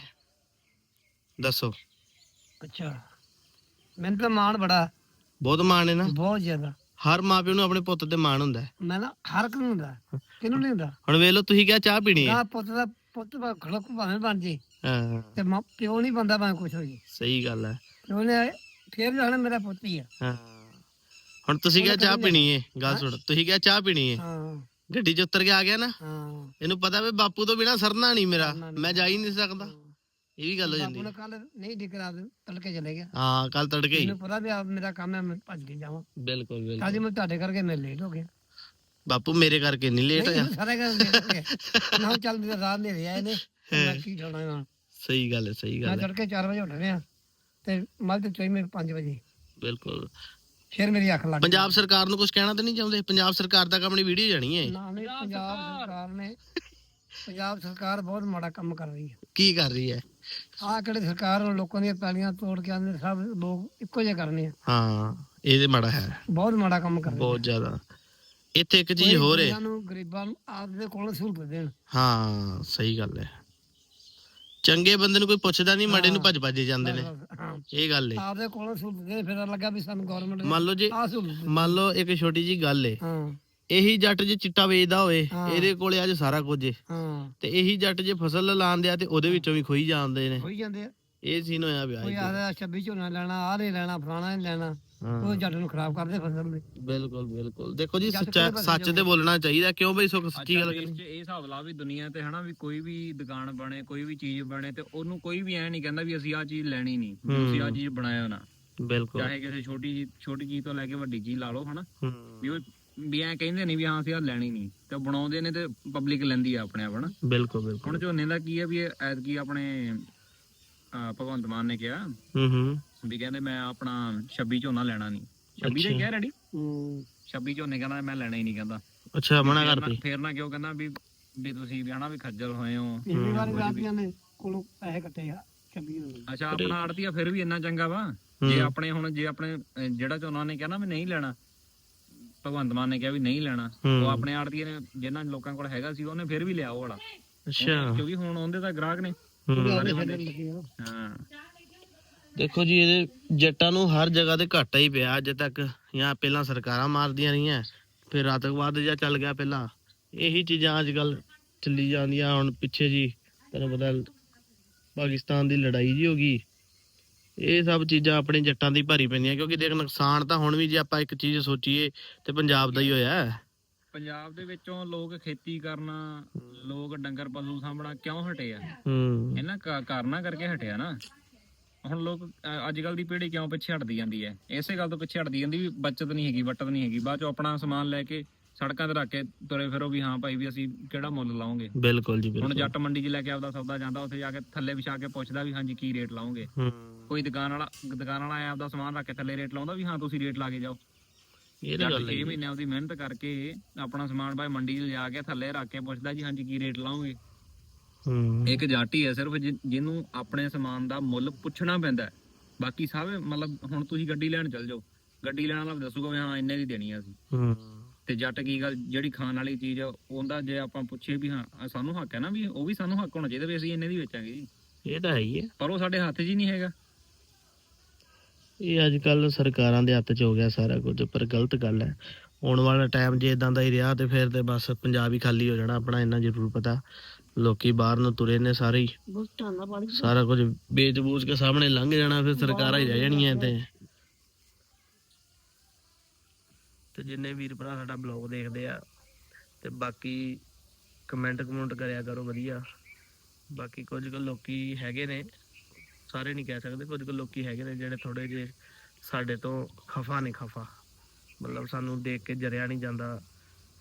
ਦੱਸੋ। ਅੱਛਾ। ਮੈਨੂੰ ਤਾਂ ਮਾਣ ਬੜਾ। ਬਹੁਤ ਮਾਣ ਹੈ ਨਾ। ਬਹੁਤ ਜ਼ਿਆਦਾ। ਹਰ ਮਾਪਿਓ ਨੂੰ ਆਪਣੇ ਪੁੱਤ ਤੇ ਮਾਣ ਹੁੰਦਾ ਹੈ। ਮੈਂ ਨਾ ਹਰ ਇੱਕ ਨੂੰ ਹੁੰਦਾ ਕਿਹਨੂੰ ਨਹੀਂ ਹੁੰਦਾ ਹੁਣ ਵੇਖ ਲਓ ਤੁਸੀਂ ਕਿਹਾ ਚਾਹ ਪੀਣੀ ਹੈ। ਨਾ ਪੁੱਤ ਦਾ ਪੁੱਤ ਦਾ ਖੜਕ ਭਾਵੇਂ ਬਣ ਜੇ। ਹਾਂ। ਤੇ ਮਾਂ ਪਿਓ ਨਹੀਂ ਬੰਦਾ ਭਾਵੇਂ ਕੁਛ ਹੋ ਜੇ। ਸਹੀ ਗੱਲ ਹੈ। ਪਿਓ ਨੇ ਫੇਰ ਜਾਣਾ ਮੇਰਾ ਪੁੱਤ ਹੀ ਆ। ਹਾਂ। ਹੁਣ ਤੁਸੀਂ ਕਿਹਾ ਚਾਹ ਪੀਣੀ ਹੈ। ਗੱਲ ਸੁਣ ਤੁਸੀਂ ਕਿਹਾ ਚਾਹ ਪੀਣੀ ਹੈ। ਹਾਂ। ਗੱਡੀ 'ਚ ਉਤਰ ਕੇ ਆ ਗਿਆ ਨਾ। ਹਾਂ। ਇਹਨੂੰ ਪਤਾ ਵੀ ਬਾਪੂ ਤੋਂ ਬਿਨਾ ਸਰਨਾ ਨਹੀਂ ਮੇਰਾ। ਮੈਂ ਜਾ ਹੀ ਨਹੀਂ ਸਕਦਾ। ਇਹ ਵੀ ਗੱਲ ਹੋ ਜਾਂਦੀ ਹੈ। ਕੱਲ ਨਹੀਂ ਦਿਕਰਾ ਤੜਕੇ ਚਲੇ ਗਿਆ। ਹਾਂ ਕੱਲ ਤੜਕੇ ਹੀ। ਮੈਨੂੰ ਪਤਾ ਵੀ ਆ ਮੇਰਾ ਕੰਮ ਹੈ ਮੈਂ ਭੱਜ ਕੇ ਜਾਵਾਂ। ਬਿਲਕੁਲ ਬਿਲਕੁਲ। ਕਾਜੀ ਮੈਂ ਤੁਹਾਡੇ ਕਰਕੇ ਮੈਂ ਲੇਟ ਹੋ ਗਿਆ। ਬਾਪੂ ਮੇਰੇ ਕਰਕੇ ਨਹੀਂ ਲੇਟ ਹੋਇਆ। ਸਾਰੇ ਕਰਕੇ ਲੇਟ ਹੋ ਗਿਆ। ਨਾ ਚੱਲ ਮੇਰਾ ਰਾਤ ਨੇ ਰਿਹਾ ਇਹਨੇ ਮੈਂ ਕੀ ਠਾਣਾ ਨਾ ਸਹੀ ਗੱਲ ਹੈ ਸਹੀ ਮੈਂ ਗੱਲ ਹੈ। ਤੜਕੇ 4 ਵਜੇ ਉੱਠ ਰਿਹਾ ਤੇ ਮੱਝ ਤੇ ਚੋਈ ਮੈਂ 5 ਵਜੇ। ਬਿਲਕੁਲ। ਫਿਰ ਮੇਰੀ ਅੱਖ ਲੱਗ ਗਈ। ਪੰਜਾਬ ਸਰਕਾਰ ਨੂੰ ਕੁਝ ਕਹਿਣਾ ਤਾਂ ਨਹੀਂ ਚਾਹੁੰਦੇ? ਪੰਜਾਬ ਸਰਕਾਰ ਤੱਕ ਆਪਣੀ ਵੀਡੀਓ ਜਾਣੀ ਹੈ। ਨਾ ਨਹੀਂ ਪੰਜਾਬ ਸਰਕਾਰ ਨੇ ਪੰਜਾਬ ਸਰਕਾਰ ਬਹੁਤ ਮਾੜਾ ਕੰਮ ਕਰ ਰਹੀ ਹੈ। ਕੀ ਕਰ ਰਹੀ ਹੈ? ਆਹ ਕਿਹੜੇ ਸਰਕਾਰ ਨੂੰ ਲੋਕਾਂ ਦੀਆਂ ਪੈਲੀਆਂ ਤੋੜ ਕੇ ਆਂਦੇ ਸਭ ਲੋਕ ਇੱਕੋ ਜਿਹੇ ਕਰਨੇ ਆ। ਹਾਂ ਇਹ ਤੇ ਮਾੜਾ ਹੈ। ਬਹੁਤ ਮਾੜਾ ਕੰਮ ਕਰ ਰਹੀ ਬਹੁਤ ਜ਼ਿਆਦਾ। ਇੱਥੇ ਇੱਕ ਚੀਜ਼ ਹੋਰ ਹੈ ਨੂੰ ਗਰੀਬਾਂ ਨੂੰ ਆਪਦੇ ਕੋਲ ਸਹੂਲਤ ਦੇਣ। ਹਾਂ ਸਹੀ ਗੱਲ ਹੈ। ਚੰਗੇ ਬੰਦੇ ਨੂੰ ਕੋਈ ਪੁੱਛਦਾ ਨਹੀਂ ਮਾੜੇ ਨੂੰ ਭੱਜ ਭੱਜੇ ਜਾਂਦੇ ਨੇ। ਹਾਂ ਇਹ ਗੱਲ ਹੈ ਆਪਦੇ ਕੋਲ ਸਹੂਲਤ ਦੇ ਫਿਰ ਲੱਗਾ ਵੀ ਸਾਨੂੰ ਗਵਰਨਮੈਂਟ ਮੰਨ ਲਓ ਜੇ। ਮੰਨ ਲਓ ਇੱਕ ਛੋਟੀ ਜੀ ਗੱਲ ਏ। ਹਾਂ। ਇਹੀ ਜੱਟ ਜੇ ਚਿੱਟਾ ਵੇਚਦਾ ਹੋਵੇ ਹਾਂ। ਇਹਦੇ ਕੋਲੇ ਅੱਜ ਸਾਰਾ ਕੁਝ ਏ। ਹਾਂ। ਤੇ ਇਹੀ ਜੱਟ ਜੇ ਫਸਲ ਲਾਉਂਦੇ ਆ ਤੇ ਉਹਦੇ ਵਿੱਚੋਂ ਵੀ ਖੋਈ ਜਾਂਦੇ ਨੇ। ਹੋਈ ਜਾਂਦੇ ਆ। ਇਹ ਸੀਨ ਹੋਇਆ ਵਿਆਹ ਕੋਈ ਆਦਾ 26 ਝੋਨਾ ਲੈਣਾ ਆਹ ਨਹੀਂ ਲੈਣਾ ਫਲਾਣਾ ਨਹੀਂ ਲੈਣਾ। ਉਹ ਜੱਟ ਨੂੰ ਖਰਾਬ ਕਰਦੇ ਫਸਲ ਦੇ। ਬਿਲਕੁਲ ਬਿਲਕੁਲ। ਦੇਖੋ ਜੀ ਸੱਚਾ ਸੱਚ ਤੇ ਬੋਲਣਾ ਚਾਹੀਦਾ ਕਿਉਂ ਬਈ ਸੁੱਖ ਸੱਚੀ ਗੱਲ 'ਚ ਇਹ ਹਿਸਾਬ ਲਾ ਵੀ ਦੁਨੀਆ ਤੇ ਹਨਾ ਵੀ ਕੋਈ ਵੀ ਦੁਕਾਨ ਬਣੇ ਕੋਈ ਵੀ ਚੀਜ਼ ਬਣੇ ਤੇ ਉਹਨੂੰ ਕੋਈ ਵੀ ਐ ਨਹੀਂ ਕਹਿੰਦਾ ਵੀ ਅਸੀਂ ਆ ਚੀਜ਼ ਲੈਣੀ ਨਹੀਂ ਤੁਸੀਂ ਆ ਚੀਜ਼ ਬਣਾਇਆ ਨਾ। ਬਿਲਕੁਲ। ਚਾਹੇ ਕਿਸੇ ਛੋਟੀ ਚੀਜ਼ ਛੋਟੀ ਚੀਜ਼ ਤੋਂ ਲੈ ਕੇ ਵੱਡੀ ਚੀਜ਼ ਲਾ ਲਓ ਹਨਾ। ਵੀ ਉਹ ਵੀ ਐ ਕਹਿੰਦੇ ਨਹੀਂ ਵੀ ਹਾਂ ਅਸੀਂ ਆ ਲੈਣੀ ਨਹੀਂ। ਤੇ ਬਣਾਉਂਦੇ ਨੇ ਤੇ ਪਬਲਿਕ ਲੈਂਦੀ ਆ ਆਪਣੇ ਆਪ ਹਨਾ? ਬਿਲਕੁਲ ਬਿਲਕੁਲ। ਹੁਣ ਝੋਨੇ ਦਾ ਕੀ ਆ ਵੀ ਐਤਕੀ ਆਪਣੇ ਅਹ, ਭਗਵੰਤ ਮਾਨ ਨੇ ਕਿਹਾ ਹੂੰ ਹੂੰ। ਵੀ ਕਹਿੰਦੇ ਮੈਂ ਆਪਣਾ 26 ਝੋਨਾ ਲੈਣਾ ਨਹੀਂ। 26 ਦੇ ਕਿਹਾ ਰੈਡੀ ਹੂੰ। 26 ਝੋਨੇ ਕਹਿੰਦਾ ਮੈਂ ਲੈਣਾ ਹੀ ਨਹੀਂ ਕਹਿੰਦਾ। ਅੱਛਾ ਮਨਾ ਫੇਰ ਨਾ- ਕਰਤੀ ਫੇਰ ਨਾ ਕਿਉਂ ਕਹਿੰਦਾ ਵੀ ਵੀ ਤੁਸੀਂ ਵੀ ਹਨਾ ਵੀ ਖੱਜਲ ਹੋਏ ਹੋ। ਪਿਛਲੀ ਵਾਰ ਰਾਤੀਆਂ ਨੇ ਕੋਲੋਂ ਪੈਸੇ ਕੱਟੇ ਆ 26 ਨੂੰ ਅੱਛਾ ਆਪਣਾ ਆੜਤੀਆ ਫਿਰ ਵੀ ਇੰਨਾ ਚੰਗਾ ਵਾ? ਜੇ ਆਪਣੇ ਹੁਣ ਜੇ ਆਪਣੇ ਅਹ, ਜਿਹੜਾ ਝੋਨਾ ਨੇ ਕਿਹਾ ਨਾ ਵੀ ਨਹੀਂ ਲੈਣਾ ਭਗਵੰਤ ਮਾਨ ਨੇ ਕਿਹਾ ਵੀ ਨਹੀਂ ਲੈਣਾ। ਉਹ ਆਪਣੇ ਆੜਤੀਏ ਨੇ ਜਿਨ੍ਹਾਂ ਲੋਕਾਂ ਕੋਲ ਹੈਗਾ ਸੀ ਉਹਨੇ ਫਿਰ ਵੀ ਲਿਆ ਉਹ ਵਾਲਾ। ਅੱਛਾ। ਕਿਉਂਕਿ ਹੁਣ ਉਹਦੇ ਤਾਂ ਗ੍ਰਾਹਕ ਨੇ। ਹੂੰ। ਸਾਰੇ ਬੰਦੇ। ਹਾਂ। ਦੇਖੋ ਜੀ ਇਹਦੇ ਜੱਟਾਂ ਨੂੰ ਹਰ ਜਗ੍ਹਾ ਤੇ ਘਾਟਾ ਹੀ ਪਿਆ। ਅੱਜ ਤੱਕ ਜਾਂ ਪਹਿਲਾਂ ਸਰਕਾਰਾਂ ਮਾਰਦੀਆਂ ਰਹੀਆਂ ਫਿਰ ਆਤੰਕਵਾਦ ਜਾਂ ਚੱਲ ਗਿਆ ਪਹਿਲਾਂ। ਇਹੀ ਚੀਜ਼ਾਂ ਅੱਜ ਕੱਲ ਚੱਲੀ ਜਾਂਦੀਆਂ। ਹੁਣ ਪਿੱਛੇ ਜੀ ਤੈਨੂੰ ਪਤਾ ਪਾਕਿਸਤਾਨ ਦੀ ਲੜਾਈ ਜੀ ਹੋ ਗਈ। ਇਹ ਸਭ ਚੀਜ਼ਾਂ ਆਪਣੇ ਜੱਟਾਂ ਦੀ ਭਾਰੀ ਪੈਂਦੀਆਂ ਕਿਉਂਕਿ ਦੇਖ ਨੁਕਸਾਨ ਤਾਂ ਹੁਣ ਵੀ ਜੇ ਆਪਾਂ ਇੱਕ ਚੀਜ਼ ਸੋਚੀਏ ਤੇ ਪੰਜਾਬ ਦਾ ਹੀ ਹੋਇਆ। ਪੰਜਾਬ ਦੇ ਵਿੱਚੋਂ ਲੋਕ ਖੇਤੀ ਕਰਨਾ ਲੋਕ ਡੰਗਰ ਪਸ਼ੂ ਸਾਂਭਣਾ ਕਿਉਂ ਹਟੇ ਆ ਹੂੰ। ਇਹਨਾਂ ਕਾਰਨਾਂ ਕਰਕੇ ਹਟਿਆ ਨਾ। ਹੁਣ ਲੋਕ ਅੱਜ ਕੱਲ ਦੀ ਪੀੜ੍ਹੀ ਕਿਉਂ ਪਿੱਛੇ ਹਟਦੀ ਜਾਂਦੀ ਹੈ? ਇਸੇ ਗੱਲ ਤੋਂ ਪਿੱਛੇ ਹਟਦੀ ਜਾਂਦੀ ਵੀ ਬੱਚਤ ਨਹੀਂ ਹੈਗੀ ਬੱਟਤ ਨਹੀਂ ਹੈਗੀ। ਬਾਅਦ ਚੋਂ ਆਪਣਾ ਸਮਾਨ ਲੈ ਕੇ ਸੜਕਾਂ ਤੇ ਰੱਖ ਕੇ ਤੁਰੇ ਫਿਰੋ ਵੀ ਹਾਂ ਭਾਈ ਵੀ ਅਸੀਂ ਕਿਹੜਾ ਮੁੱਲ ਲਾਉਂਗੇ? ਬਿਲਕੁਲ ਜੀ ਹੁਣ ਬਿਲਕੁਲ। ਜੱਟ ਮੰਡੀ 'ਚ ਲੈ ਕੇ ਆਪਦਾ ਸੌਦਾ ਜਾਂਦਾ ਉੱਥੇ ਜਾ ਕੇ ਥੱਲੇ ਵਿਛਾ ਕੇ ਪੁੱਛਦਾ ਵੀ ਹਾਂਜੀ ਕੀ ਰੇਟ ਲਾਉਂਗੇ? ਹੂੰ। ਕੋਈ ਦੁਕਾਨ ਵਾਲਾ ਦੁਕਾਨ ਵਾਲਾ ਆਇਆ ਆਪਦਾ ਸਮਾਨ ਰੱਖ ਕੇ ਥੱਲੇ ਰੇਟ ਲਾਉਂਦਾ ਵੀ ਹਾਂ ਤੁਸੀਂ ਰੇਟ ਲਾ ਕੇ ਜਾਓ। ਇਹ ਤਾਂ ਗੱਲ 6 ਹੈ ਮਹੀਨਿਆਂ ਦੀ ਮਿਹਨਤ ਕਰਕੇ ਆਪਣਾ ਸਮਾਨ ਭਾਈ ਮੰਡੀ 'ਚ ਲਿਜਾ ਕੇ ਥੱਲੇ ਰੱਖ ਕੇ ਪੁੱਛਦਾ ਜੀ ਹਾਂਜੀ ਕੀ ਰੇਟ ਲਾਉਂਗੇ ਹੂੰ। ਇੱਕ ਜੱਟ ਹੀ ਸਿਰਫ ਜਿਹਨੂੰ ਆਪਣੇ ਸਮਾਨ ਦਾ ਮੁੱਲ ਪੁੱਛਣਾ ਪੈਂਦਾ। ਬਾਕੀ ਸਭ ਮਤਲਬ ਹੁਣ ਤੁਸੀਂ ਗੱਡੀ ਲੈਣ ਚੱਲ ਜਾਓ। ਗੱਡੀ ਲੈਣ ਵਾਲਾ ਦੱਸੂਗਾ ਵੀ ਹਾਂ ਇੰਨੇ ਦੀ ਦੇਣੀ ਆ ਅਸੀਂ। ਹੂੰ। ਤੇ ਜੱਟ ਕੀ ਗੱਲ ਜਿਹੜੀ ਖਾਣ ਵਾਲੀ ਚੀਜ਼ ਆ ਉਹਦਾ ਜੇ ਆਪਾਂ ਪੁੱਛੀਏ ਵੀ ਹਾਂ ਸਾਨੂੰ ਹੱਕ ਹੈ ਨਾ ਵੀ ਉਹ ਵੀ ਸਾਨੂੰ ਹੱਕ ਹੋਣਾ ਚਾਹੀਦਾ ਵੀ ਅਸੀਂ ਇੰਨੇ ਦੀ ਵੇਚਾਂਗੇ ਜੀ। ਇਹ ਤਾਂ ਹੈ ਹੀ ਹੈ। ਪਰ ਉਹ ਸਾਡੇ ਹੱਥ 'ਚ ਹੀ ਨਹੀਂ ਹੈਗਾ। ਇਹ ਅੱਜ ਕੱਲ ਸਰਕਾਰਾਂ ਦੇ ਹੱਥ 'ਚ ਹੋ ਗਿਆ ਸਾਰਾ ਕੁਝ ਪਰ ਗਲਤ ਗੱਲ ਹੈ। ਆਉਣ ਵਾਲਾ ਟਾਈਮ ਜੇ ਇਦਾਂ ਦਾ ਹੀ ਰਿਹਾ ਤੇ ਫਿਰ ਤੇ ਬਸ ਪੰਜਾਬ ਹੀ ਖਾਲੀ ਹੋ ਜਾਣਾ ਆਪਣਾ ਇੰਨਾ ਜ਼ਰੂਰ ਪਤਾ। ਲੋਕੀ ਬਾਹਰ ਨੂੰ ਤੁਰੇ ਨੇ ਸਾਰੇ ਹੀ। ਸਾਰਾ ਕੁਝ ਵੇਚ-ਬੂਚ ਕੇ ਸਾਹਮਣੇ ਲੰਘ ਜਾਣਾ ਫਿਰ ਸਰਕਾਰਾਂ ਹੀ ਰਹਿ ਜਾਣੀਆਂ ਤੇ ਤੇ ਜਿੰਨੇ ਵੀਰ ਭਰਾ ਸਾਡਾ ਬਲੌਗ ਦੇਖਦੇ ਆ ਤੇ ਬਾਕੀ ਕਮੈਂਟ ਕਮੈਂਟ ਕਰਿਆ ਕਰੋ ਵਧੀਆ। ਬਾਕੀ ਕੁਝ ਕੁ ਲੋਕੀ ਹੈਗੇ ਨੇ। ਸਾਰੇ ਨਹੀਂ ਕਹਿ ਸਕਦੇ ਕੁਝ ਕੁ ਲੋਕੀ ਹੈਗੇ ਨੇ ਜਿਹੜੇ ਥੋੜੇ ਜੇ ਸਾਡੇ ਤੋਂ ਖਫਾ ਨੇ ਖਫਾ। ਮਤਲਬ ਸਾਨੂੰ ਦੇਖ ਕੇ ਜਰਿਆ ਨਹੀਂ ਜਾਂਦਾ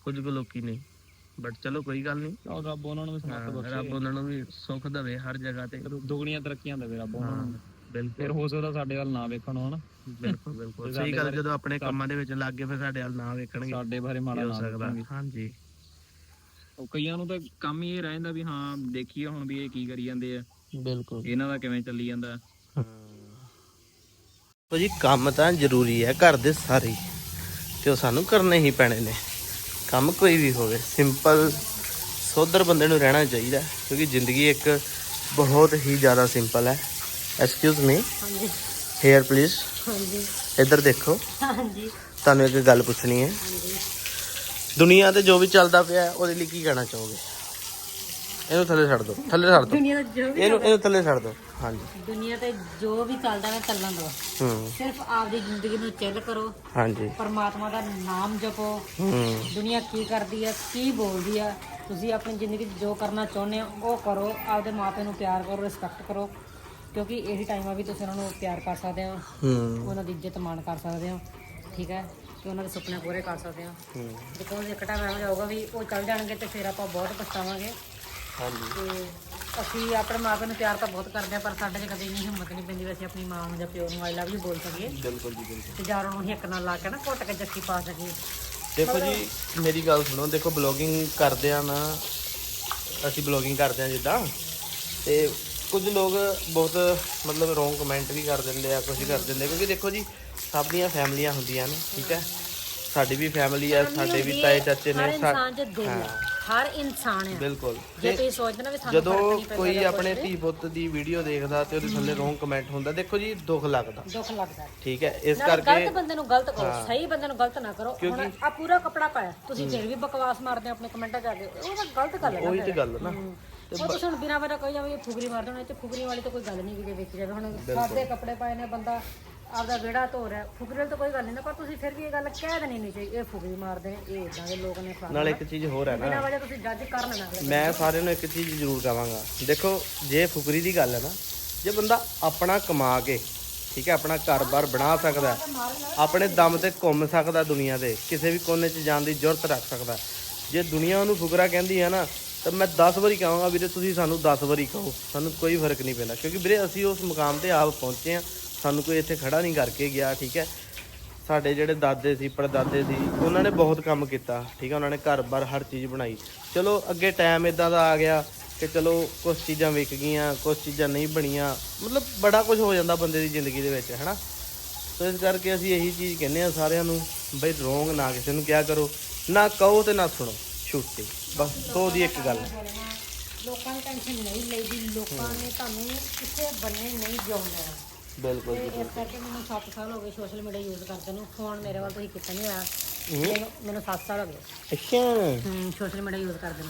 ਕੁਝ ਕੁ ਲੋਕੀ ਨੇ। ਬਟ ਚਲੋ ਕੋਈ ਗੱਲ ਨਹੀਂ। ਉਹ ਰੱਬ ਉਹਨਾਂ ਨੂੰ ਵੀ ਹਾਂ, ਰੱਬ ਉਹਨਾਂ ਨੂੰ ਵੀ ਸੁੱਖ ਦੇਵੇ ਹਰ ਜਗ੍ਹਾ ਤੇ। ਦੁਗਣੀਆਂ ਤਰੱਕੀਆਂ ਦੇਵੇ ਰੱਬ ਉਹਨਾਂ ਨੂੰ। ਬਿਲਕੁਲ। ਫਿਰ ਹੋ ਸਕਦਾ ਸਾਡੇ ਵੱਲ ਨਾ ਵੇਖਣ ਹੁਣ। ਬਿਲਕੁਲ ਬਿਲਕੁਲ। ਸਹੀ ਗੱਲ ਜਦੋਂ ਆਪਣੇ ਕੰਮਾਂ ਦੇ ਵਿੱਚ ਲੱਗ ਗਏ ਫਿਰ ਸਾਡੇ ਵੱਲ ਨਾ ਵੇਖਣਗੇ। ਸਾਡੇ ਬਾਰੇ ਮਾੜਾ ਨਾ ਸਕਦਾ। ਵੇਖਣਗੇ। ਹਾਂਜੀ। ਉਹ ਕਈਆਂ ਨੂੰ ਤਾਂ ਕੰਮ ਹੀ ਇਹ ਰਹਿ ਜਾਂਦਾ ਵੀ ਹਾਂ ਦੇਖੀਏ ਹੁਣ ਵੀ ਇਹ ਕੀ ਕਰੀ ਜਾਂਦੇ ਆ। ਬਿਲਕੁਲ। ਇਹਨਾਂ ਦਾ ਕਿਵੇਂ ਚੱਲੀ ਜਾਂਦਾ। ਤੋ ਜੀ ਕੰਮ ਤਾਂ ਜ਼ਰੂਰੀ ਹੈ ਘਰ ਦੇ ਸਾਰੇ। ਤੇ ਉਹ ਸਾਨੂੰ ਕਰਨੇ ਹੀ ਪੈਣੇ ਨੇ। ਕੰਮ ਕੋਈ ਵੀ ਹੋਵੇ ਸਿੰਪਲ ਸੋਦਰ ਬੰਦੇ ਨੂੰ ਰਹਿਣਾ ਚਾਹੀਦਾ ਕਿਉਂਕਿ ਜ਼ਿੰਦਗੀ ਇੱਕ ਬਹੁਤ ਹੀ ਜ਼ਿਆਦਾ ਸਿੰਪਲ ਹੈ। ਐਕਸਕਿਊਜ਼ ਮੀ ਹਾਂਜੀ। ਹੇਅਰ ਪਲੀਜ਼ ਹਾਂਜੀ। ਇੱਧਰ ਦੇਖੋ। ਹਾਂਜੀ। ਤੁਹਾਨੂੰ ਇੱਕ ਗੱਲ ਪੁੱਛਣੀ ਹੈ। ਹਾਂਜੀ। ਦੁਨੀਆ ਤੇ ਜੋ ਵੀ ਚੱਲਦਾ ਪਿਆ ਉਹਦੇ ਲਈ ਕੀ ਕਹਿਣਾ ਚਾਹੋਗੇ? ਇਹਨੂੰ ਥੱਲੇ ਛੱਡ ਦਿਓ ਥੱਲੇ ਛੱਡ ਦਿਓ ਦੁਨੀਆ ਦਾ ਜੋ ਵੀ ਇਹਨੂੰ ਇਹਨੂੰ ਥੱਲੇ ਛੱਡ ਦਿਓ ਹਾਂਜੀ। ਦੁਨੀਆ ਤੇ ਜੋ ਵੀ ਚੱਲਦਾ ਹੈ ਚੱਲਣ ਦਿਓ ਹੂੰ। ਸਿਰਫ ਆਪਦੀ ਜ਼ਿੰਦਗੀ ਨੂੰ ਚਿੱਲ ਕਰੋ। ਹਾਂਜੀ। ਪਰਮਾਤਮਾ ਦਾ ਨਾਮ ਜਪੋ। ਹੂੰ। ਦੁਨੀਆ ਕੀ ਕਰਦੀ ਹੈ ਕੀ ਬੋਲਦੀ ਹੈ ਤੁਸੀਂ ਆਪਣੀ ਜ਼ਿੰਦਗੀ 'ਚ ਜੋ ਕਰਨਾ ਚਾਹੁੰਦੇ ਹੋ ਉਹ ਕਰੋ। ਆਪਦੇ ਮਾਪੇ ਨੂੰ ਪਿਆਰ ਕਰੋ ਰਿਸਪੈਕਟ ਕਰੋ। ਕਿਉਂਕਿ ਇਹੀ ਟਾਈਮ ਆ ਵੀ ਤੁਸੀਂ ਉਹਨਾਂ ਨੂੰ ਪਿਆਰ ਕਰ ਸਕਦੇ ਹੋ। ਹੂੰ। ਉਹਨਾਂ ਦੀ ਇੱਜ਼ਤ ਮਾਣ ਕਰ ਸਕਦੇ ਹੋ। ਠੀਕ ਹੈ? ਤੇ ਉਹਨਾਂ ਦੇ ਸੁਪਨੇ ਪੂਰੇ ਕਰ ਸਕਦੇ ਹੋ। ਹੂੰ। ਬਿਕੋਜ਼ ਇੱਕ ਟਾਈਮ ਇਹੋ ਜਿਹਾ ਹੋਊਗਾ ਵੀ ਉਹ ਚੱਲ ਜਾਣਗੇ ਤੇ ਫਿਰ ਆਪਾਂ ਬਹੁਤ ਪਛਤਾਵਾਂਗੇ। ਹਾਂਜੀ। ਤੇ ਅਸੀਂ ਆਪਣੇ ਮਾਪੇ ਨੂੰ ਪਿਆਰ ਤਾਂ ਬਹੁਤ ਕਰਦੇ ਆ ਪਰ ਸਾਡੇ 'ਚ ਕਦੇ ਇੰਨੀ ਹਿੰਮਤ ਨਹੀਂ ਪੈਂਦੀ ਵੀ ਅਸੀਂ ਆਪਣੀ ਮਾਂ ਨੂੰ ਜਾਂ ਪਿਓ ਨੂੰ ਆਈ ਲਵ ਯੂ ਬੋਲ ਸਕੀਏ। ਬਿਲਕੁਲ ਜੀ ਬਿਲਕੁਲ। ਤੇ ਜਾਂ ਉਹਨੂੰ ਹਿੱਕ ਨਾਲ ਲਾ ਕੇ ਨਾ ਘੁੱਟ ਕੇ ਜੱਫੀ ਪਾ ਸਕੀਏ। ਦੇਖੋ ਜੀ ਮੇਰੀ ਗੱਲ ਸੁਣੋ ਦੇਖੋ ਬਲੌਗਿੰਗ ਕਰਦੇ ਆ ਨਾ ਅਸੀਂ ਬਲੌਗਿੰਗ ਕਰਦੇ ਆ ਜਿੱਦਾਂ ਤੇ ਕੁਝ ਲੋਕ ਬਹੁਤ ਮਤਲਬ ਰੋਂਗ ਕਮੈਂਟ ਵੀ ਕਰ ਦਿੰਦੇ ਆ ਕੁਝ ਕਰ ਦਿੰਦੇ ਕਿਉਂਕਿ ਦੇਖੋ ਜੀ ਸਭ ਦੀਆਂ ਫੈਮਲੀਆਂ ਹੁੰਦੀਆਂ ਨੇ ਠੀਕ ਹੈ। ਸਾਡੀ ਵੀ ਫੈਮਿਲੀ ਆ ਸਾਡੇ ਵੀ ਤਾਏ ਚਾਚੇ ਨੇ ਸਾ- ਹੈ। ਹਰ ਇਨਸਾਨ ਹੈ। ਬਿਲਕੁਲ। ਜੇ ਤੇ ਤੁਸੀਂ ਸੋਚਦੇ ਨਾ ਵੀ ਸਾਨੂੰ ਫ਼ਰਕ ਜਦੋਂ ਨਹੀਂ ਪੈਂਦਾ ਕੋਈ ਜਾਂ ਆਪਣੇ ਧੀ ਪੁੱਤ ਦੀ ਵੀਡੀਓ ਦੇਖਦਾ ਤੇ ਉਹਦੇ ਥੱਲੇ ਰੋਂਗ ਕਮੈਂਟ ਹੁੰਦਾ ਦੇਖੋ ਜੀ ਦੁੱਖ ਲੱਗਦਾ। ਦੁੱਖ ਲੱਗਦਾ। ਠੀਕ ਹੈ ਇਸ ਨਾਲੇ ਕਰਕੇ ਗਲਤ ਬੰਦੇ ਨੂੰ ਗਲਤ ਕਰੋ ਸਹੀ ਬੰਦੇ ਨੂੰ ਗਲਤ ਨਾ ਕਰੋ। ਹੁਣ ਆ ਪੂਰਾ ਕਪੜਾ ਪਾਇਆ। ਤੁਸੀਂ ਫਿਰ ਵੀ ਬਕਵਾਸ ਮਾਰਦੇ ਹੋ ਆਪਣੇ ਕਮੈਂਟਾਂ 'ਚ ਆ ਕੇ। ਉਹ ਤਾਂ ਗਲਤ ਗੱਲ ਹੈ ਉਹੀ। ਤੇ ਗੱਲ ਨਾ। ਉਹ ਤੁਸੀਂ ਹੁਣ ਬਿਨਾਂ ਵਜ੍ਹਾ ਕੋਈ ਜਾਵੇ ਇਹ ਫੁਗਰੀ ਮਾਰ ਦੇਣਾ ਇਹ 'ਚ ਫੁਗਰੀ ਵਾਲੀ ਤਾਂ ਕੋਈ ਗੱਲ ਨਹੀਂ ਕਿਤੇ ਵੇਖੀ ਜਾਵੇ। ਹੁਣ ਸਾਦੇ ਕੱਪੜੇ ਪਾਏ ਨੇ ਬੰਦਾ ਆਪਦਾ ਵਿਹੜਾ ਧੋ ਰਿਹਾ। ਫੁਗਰੀ ਵਾਲੀ ਤਾਂ ਕੋਈ ਗੱਲ ਨਹੀਂ ਨਾ ਪਰ ਤੁਸੀਂ ਫਿਰ ਵੀ ਇਹ ਗੱਲ ਕਹਿ ਦੇਣੀ ਨਹੀਂ ਚਾਹੀਦੀ ਇਹ ਫੁਗਰੀ ਮਾਰਦੇ ਨੇ ਇਹ ਇਦਾਂ ਦੇ ਲੋਕ ਨੇ ਨਾਲ ਇੱਕ ਚੀਜ਼ ਹੋਰ ਹੈ ਨਾ। ਬਿਨਾਂ ਵਜ੍ਹਾ ਤੁਸੀਂ ਜੱਜ ਕਰ ਲੈਣਾ ਅਗਲੇ ਮੈਂ ਸਾਰਿਆਂ ਨੂੰ ਇੱਕ ਚੀਜ਼ ਜ਼ਰੂਰ ਕਹਾਂਗਾ। ਦੇਖੋ ਜੇ ਫੁਕਰੀ ਦੀ ਗੱਲ ਹੈ ਨਾ ਜੇ ਬੰਦਾ ਆਪਣਾ ਕਮਾ ਕੇ ਠੀਕ ਹੈ ਆਪਣਾ ਘਰ-ਬਾਰ ਬਣਾ ਸਕਦਾ ਹੈ, ਆਪਣੇ ਦਮ ਤੇ ਘੁੰਮ ਸਕਦਾ ਦੁਨੀਆ ਦੇ ਕਿਸੇ ਵੀ ਕੋਨੇ 'ਚ ਜਾਣ ਦੀ ਜ਼ਰੂਰਤ ਰੱਖ ਸਕਦਾ ਜੇ ਦੁਨੀਆ ਉਹਨੂੰ ਫੁਕਰਾ ਕਹਿੰਦੀ ਹੈ ਨਾ ਤਾਂ ਮੈਂ 10 ਵਾਰੀ ਕਹਾਂਗਾ ਵੀਰੇ ਤੁਸੀਂ ਸਾਨੂੰ 10 ਵਾਰੀ ਕਹੋ ਸਾਨੂੰ ਕੋਈ ਫ਼ਰਕ ਨਹੀਂ ਪੈਂਦਾ। ਕਿਉਂਕਿ ਵੀਰੇ ਅਸੀਂ ਉਸ ਮੁਕਾਮ ਤੇ ਆਪ ਪਹੁੰਚੇ ਆ ਸਾਨੂੰ ਕੋਈ ਇੱਥੇ ਖੜਾ ਨਹੀਂ ਕਰਕੇ ਗਿਆ, ਠੀਕ ਹੈ। ਸਾਡੇ ਜਿਹੜੇ ਦਾਦੇ ਸੀ, ਪੜਦਾਦੇ ਸੀ, ਉਹਨਾਂ ਨੇ ਬਹੁਤ ਕੰਮ ਕੀਤਾ, ਠੀਕ ਹੈ। ਉਹਨਾਂ ਨੇ ਘਰ-ਬਾਰ ਹਰ ਚੀਜ਼ ਬਣਾਈ। ਚਲੋ, ਅੱਗੇ ਟਾਈਮ ਇਦਾਂ ਦਾ ਆ ਗਿਆ ਕਿ ਚਲੋ ਕੁਝ ਚੀਜ਼ਾਂ ਵਿਕ ਗਈਆਂ ਕੁਝ ਚੀਜ਼ਾਂ ਨਹੀਂ ਬਣੀਆਂ। ਮਤਲਬ ਬੜਾ ਕੁਝ ਹੋ ਜਾਂਦਾ ਬੰਦੇ ਦੀ ਜ਼ਿੰਦਗੀ ਦੇ ਵਿੱਚ, ਹੈਨਾ। ਸੋ ਇਸ ਕਰਕੇ ਅਸੀਂ ਇਹੀ ਚੀਜ਼ ਕਹਿੰਦੇ ਆ ਸਾਰਿਆਂ ਨੂੰ, ਬਈ ਰੋਂਗ ਨਾ ਕਿਸੇ ਨੂੰ ਕਿਹਾ ਕਰੋ, ਨਾ ਕਹੋ ਤੇ ਨਾ ਸੁਣੋ ਛੁੱਟੀ ਬਸ, ਸੋ ਦੀ ਇੱਕ ਗੱਲ। ਲੋਕਾਂ ਦੀ ਟੈਨਸ਼ਨ ਨਹੀਂ ਲਈਦੀ, ਲੋਕਾਂ ਨੇ ਤੁਹਾਨੂੰ ਕਿਸੇ ਬੰਨੇ ਨਹੀਂ ਜਿਉਣ ਦੇਣਾ। ਬਿਲਕੁਲ ਤੇ ਇਸ ਕਰਕੇ ਮੈਨੂੰ 7 ਸਾਲ ਹੋ ਗਏ ਸੋਸ਼ਲ ਮੀਡੀਆ ਯੂਜ਼ ਕਰਦੇ ਨੂੰ। ਫੋਨ ਮੇਰੇ ਵੱਲ ਤੁਸੀਂ ਕਿਤੇ ਨਹੀਂ ਆਇਆ ਮੈਨੂੰ ਮੈਨੂੰ 7 ਸਾਲ ਹੋ ਗਏ। ਅੱਛਾ। ਹੂੰ ਸੋਸ਼ਲ ਮੀਡੀਆ ਯੂਜ਼ ਕਰਦੇ ਨੇ।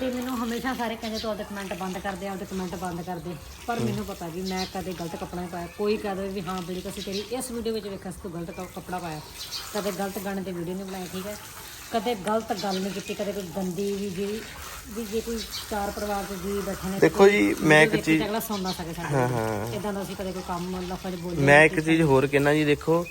ਤੇ ਮੈਨੂੰ ਹਮੇਸ਼ਾ ਸਾਰੇ ਕਹਿੰਦੇ ਤੂੰ ਆਪਦੇ ਕਮੈਂਟ ਬੰਦ ਕਰ ਦੇ ਆਪਦੇ ਕਮੈਂਟ ਬੰਦ ਕਰ ਦੇ। ਪਰ ਮੈਨੂੰ ਪਤਾ ਵੀ ਮੈਂ ਕਦੇ ਗਲਤ ਕੱਪੜਾ ਨਹੀਂ ਪਾਇਆ। ਕੋਈ ਕਹਦੇ ਵੀ ਹਾਂ ਬੜੀ ਅਸੀਂ ਤੇਰੀ ਇਸ ਵੀਡੀਓ ਵਿੱਚ ਵੇਖਿਆ ਸੀ ਤੂੰ ਗਲਤ ਕ- ਕੱਪੜਾ ਪਾਇਆ। ਕਦੇ ਗਲਤ ਗਾਣੇ ਤੇ ਵੀਡੀਓ ਨਹੀਂ ਬਣਾਈ ਠੀਕ ਹੈ। ਕਦੇ ਗਲਤ ਗੱਲ ਨਹੀਂ ਕੀਤੀ ਕਦੇ ਕੋਈ ਗੰਦੀ ਵੀ ਜਿਹੜੀ ਵੀ ਜੇ ਕੋਈ ਚਾਰ ਪਰਿਵਾਰ ਦੇ ਜੀ ਬੈਠੇ ਨੇ ਦੇਖੋ ਜੀ ਮੈਂ ਇੱਕ ਚੀਜ਼ ਅਗਲਾ ਸੁਣ ਨਾ ਸਕੇ ਸਾਡੇ ਇਦਾਂ ਦਾ ਅਸੀਂ ਕਦੇ ਕੋਈ ਕੰਮ ਲਫ਼ਜ਼ ਬੋਲੇ ਮੈਂ ਇੱਕ ਚੀਜ਼ ਹੋਰ ਕਹਿਣਾ ਜੀ ਦੇਖੋ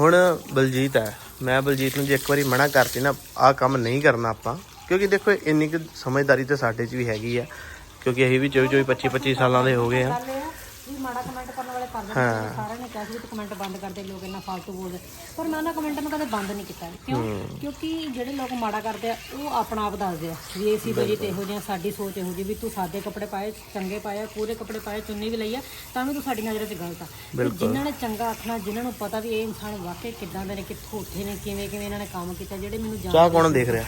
ਹੁਣ ਬਲਜੀਤ ਹੈ। ਮੈਂ ਬਲਜੀਤ ਨੂੰ ਜੇ ਇੱਕ ਵਾਰੀ ਮਨਾ ਕਰਤੀ ਨਾ ਆਹ ਕੰਮ ਨਹੀਂ ਕਰਨਾ ਆਪਾਂ। ਕਿਉਂਕਿ ਦੇਖੋ ਇੰਨੀ ਕੁ ਸਮਝਦਾਰੀ ਤੇ ਸਾਡੇ 'ਚ ਵੀ ਹੈਗੀ ਆ। ਕਿਉਂਕਿ ਅਸੀਂ ਵੀ 24 24 25 25 ਸਾਲਾਂ ਦੇ ਹੋ ਗਏ ਆ। ਵੀ ਮਾੜਾ ਕਮੈਂਟ ਕਰ ਦਿੰਦੇ ਸਾਰਿਆਂ ਨੇ ਕਿਹਾ ਸੀ ਵੀ ਤੂੰ ਕਮੈਂਟ ਬੰਦ ਕਰ ਦੇ ਲੋਕ ਇੰਨਾ ਫालतू ਬੋਲਦੇ। ਪਰ ਮੈਂ ਉਹਨਾਂ ਕਮੈਂਟ ਨੂੰ ਕਦੇ ਬੰਦ ਨਹੀਂ ਕੀਤਾ ਕਿਉਂ? ਕਿਉਂਕਿ ਜਿਹੜੇ ਲੋਕ ਮਾੜਾ ਕਰਦੇ ਆ ਉਹ ਆਪਣਾ ਆਪ ਦੱਸਦੇ ਆ ਵੀ ਇਹ ਸੀ ਬਜੀ ਤੇ ਇਹੋ ਜਿਹਾ ਸਾਡੀ ਸੋਚ ਇਹੋ ਜਿਹੀ ਵੀ ਤੂੰ ਸਾਦੇ ਕੱਪੜੇ ਪਾਏ ਚੰਗੇ ਪਾਏ ਆ, ਪੂਰੇ ਕੱਪੜੇ ਪਾਏ ਚੁੰਨੀ ਵੀ ਲਈ ਆ ਤਾਂ ਵੀ ਤੂੰ ਸਾਡੀ ਨਜ਼ਰ 'ਚ ਗਲਤ ਆ। ਤੇ ਜਿਨ੍ਹਾਂ ਨੇ ਚੰਗਾ ਆਖਣਾ ਜਿਨ੍ਹਾਂ ਨੂੰ ਪਤਾ ਵੀ ਇਹ ਇਨਸਾਨ ਵਾਕਈ ਕਿੱਦਾਂ ਦੇ ਨੇ ਕਿੱਥੋਂ ਉੱਠੇ ਨੇ ਕਿਵੇਂ ਕਿਵੇਂ ਇਹਨਾਂ ਨੇ ਕੰਮ ਕੀਤਾ ਜਿਹੜੇ ਮੈਨੂੰ ਜਾਣ ਚਾਹ ਕੌਣ ਦੇਖ ਰਿਹਾ?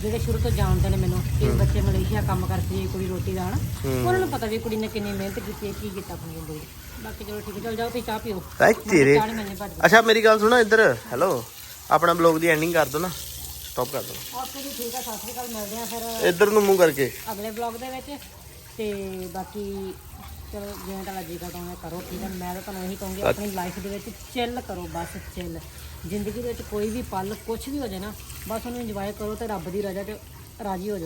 ਜਿਹੜੇ ਸ਼ੁਰੂ ਤੋਂ ਜਾਣਦੇ ਨੇ ਮੈਨੂੰ ਕਿ ਬੱਚੇ ਮਲੇਸ਼ੀਆ ਕੰਮ ਕਰਦੀ ਹੈ ਕੁੜੀ ਰੋਟੀ ਦਾ ਹਨਾ ਉਹਨਾਂ ਨੂੰ ਪਤਾ ਵੀ ਕੁੜੀ ਨੇ ਕਿੰਨੀ ਮਿਹਨਤ ਕੀਤੀ ਹੈ ਕੀ ਕੀਤਾ ਆਪਣੀ ਜ਼ਿੰਦਗੀ। ਬਾਕੀ ਚਲੋ ਠੀਕ ਹੈ ਚਲ ਜਾਓ ਤੁਸੀਂ ਚਾਹ ਪੀਓ। ਐ ਤੇਰੇ ਚਾਹ ਨਹੀਂ ਮੈਨੇ ਭੱਜ ਅੱਛਾ ਮੇਰੀ ਗੱਲ ਸੁਣੋ ਇੱਧਰ। ਹੈਲੋ ਆਪਣਾ ਬਲੌਗ ਦੀ ਐਂਡਿੰਗ ਕਰ ਦੋ ਨਾ। ਸਟਾਪ ਕਰ ਦੋ। ਓਕੇ ਜੀ ਠੀਕ ਹੈ ਸਤਿ ਸ਼੍ਰੀ ਅਕਾਲ ਮਿਲਦੇ ਆ ਫਿਰ ਇੱਧਰ ਨੂੰ ਮੂੰਹ ਕਰਕੇ। ਅਗਲੇ ਬਲੌਗ ਦੇ ਵਿੱਚ। ਤੇ ਬਾਕੀ ਚਲੋ ਜਿਵੇਂ ਤੁਹਾਡਾ ਜੀ ਕਰਦਾ ਉਵੇਂ ਕਰੋ ਠੀਕ ਹੈ। ਮੈਂ ਤਾਂ ਤੁਹਾਨੂੰ ਇਹੀ ਕਹੂੰਗੀ ਆਪਣੀ ਲਾਈਫ ਦੇ ਵਿੱਚ ਚਿੱਲ ਕਰੋ ਬਸ ਚਿੱਲ ਜ਼ਿੰਦਗੀ ਦੇ ਵਿੱਚ ਕੋਈ ਵੀ ਪਲ ਕੁਝ ਵੀ ਹੋ ਜਾਏ ਨਾ, ਬਸ ਉਹਨੂੰ ਇੰਜੋਏ ਕਰੋ ਤੇ ਰੱਬ ਦੀ ਰਜ਼ਾ 'ਚ ਰਾਜੀ ਹੋ ਜਾਓ।